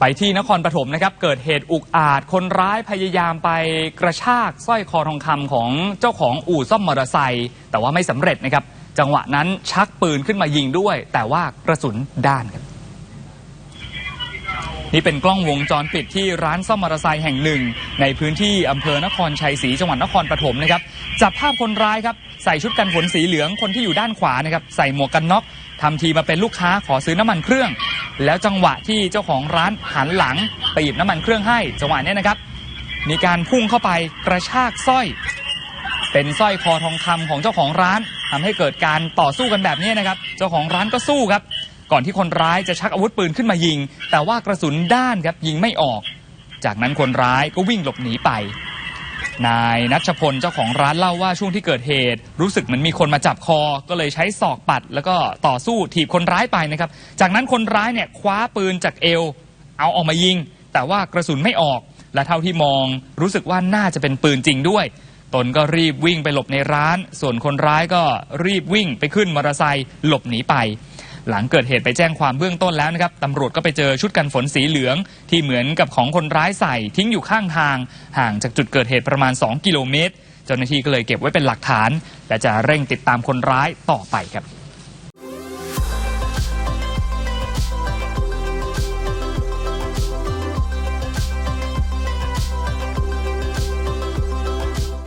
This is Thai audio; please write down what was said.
ไปที่นครปฐมนะครับ เกิดเหตุอุกอาจคนร้ายพยายามไปกระชากสร้อยคอทองคำของเจ้าของอู่ซ่อมมอเตอร์ไซค์แต่ว่าไม่สำเร็จนะครับ จังหวะนั้นชักปืนขึ้นมายิงด้วย แต่ว่ากระสุนด้านครับนี่เป็นกล้องวงจรปิดที่ร้านซ่อมมอเตอร์ไซค์แห่งหนึ่ง ในพื้นที่อำเภอนครชัยศรีจังหวัดนครปฐมนะครับจับภาพคนร้ายครับใส่ชุดกันฝนสีเหลืองคนที่อยู่ด้านขวานะครับใส่หมวกกันน็อกทำทีมาเป็นลูกค้าขอซื้อน้ำมันเครื่อง แล้วจังหวะที่เจ้าของร้านหันหลังไปหยิบน้ำมันเครื่องให้ จังหวะนี้นะครับ มีการพุ่งเข้าไปกระชากสร้อย เป็นสร้อยคอทองคำของเจ้าของร้านทำให้เกิดการต่อสู้กันแบบนี้นะครับ เจ้าของร้านก็สู้ครับ ก่อนที่คนร้ายจะชักอาวุธปืนขึ้นมายิง แต่ว่ากระสุนด้านครับยิงไม่ออก จากนั้นคนร้ายก็วิ่งหลบหนีไป นายนัชพลเจ้าของร้านเล่าว่าช่วงที่เกิดเหตุ รู้สึกเหมือนมีคนมาจับคอ ก็เลยใช้ศอกปัด แล้วก็ต่อสู้ถีบคนร้ายไปนะครับ จากนั้นคนร้ายเนี่ยคว้าปืนจากเอว เอาออกมายิง แต่ว่ากระสุนไม่ออก และเท่าที่มอง รู้สึกว่าน่าจะเป็นปืนจริงด้วย ตนก็รีบวิ่งไปหลบในร้าน ส่วนคนร้ายก็รีบวิ่งไปขึ้นมอเตอร์ไซค์หลบหนีไป หลังเกิดเหตุไปแจ้งความเบื้องต้นแล้วนะครับตำรวจก็ไปเจอชุดกันฝนสีเหลือง ที่เหมือนกับของคนร้ายใส่ทิ้งอยู่ข้างทาง ห่างจากจุดเกิดเหตุประมาณ 2 กิโลเมตร เจ้าหน้าที่ก็เลยเก็บไว้เป็นหลักฐาน และจะเร่งติดตามคนร้ายต่อไปครับ